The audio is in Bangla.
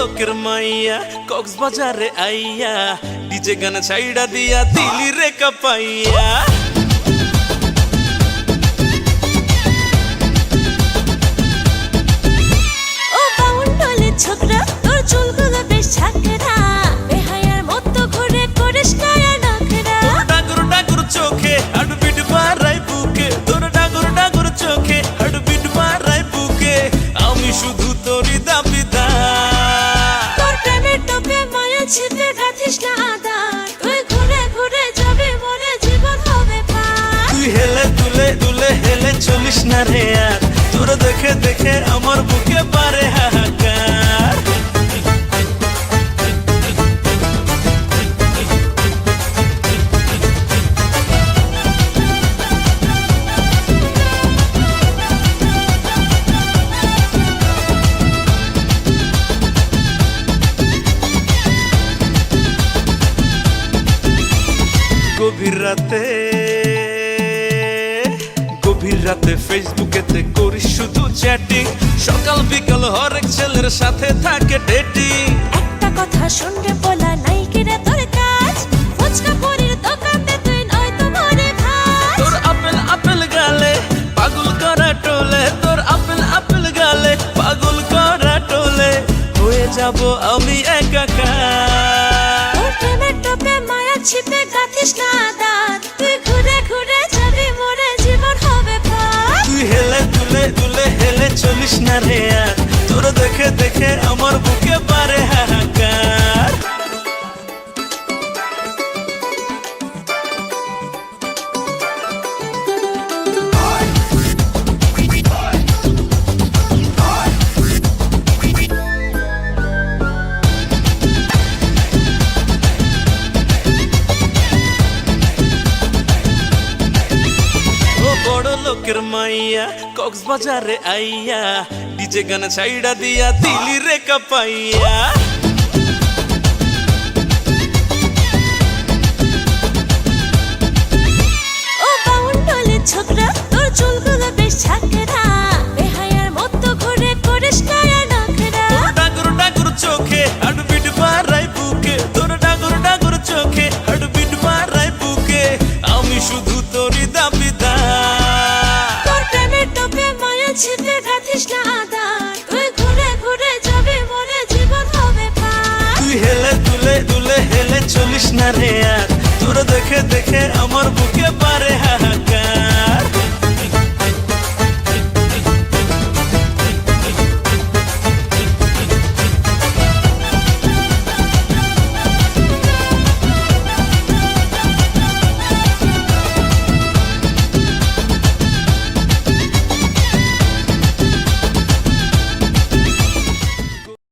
মাইয়া কক্সবাজারে আইয়া ডিজে গান ছাইড়া দিয়া দিলি রে কাপাইয়া। চলিস না রে আর। তোর দেখে দেখে আমার বুকে পারে হাহাকার। গভীর রাতে রাতে ফেসবুকেতে করিস শুধু চ্যাটিং সকাল বিকাল হরেক ছেলের সাথে থাকে ডেটিং একটা কথা শুনরে বলা নাই কিরে তোর কাজ? ফুচকা পুরির দোকানে তুই নয় তো মনে খাস তোর আপেল আপেল গালে পাগল করা টোলে। তোর আপেল আপেল গালে পাগল করা টোলে। হয়ে যাব আমি একাকার চলিস না রে তোর দেখে দেখে আমার বুকে পারে লোকের মাইয়া কক্সবাজারে আইয়া ডিজে গান ছাইড়া দিয়া দিলি রে কাপাইয়া। তুই ঘুরে ঘুরে যাবি, মনে তুই হেলে দুলে দুলে হেলে চলিস না রে আর। তোর দেখে দেখে আমার বুকে পারে হাহাকার।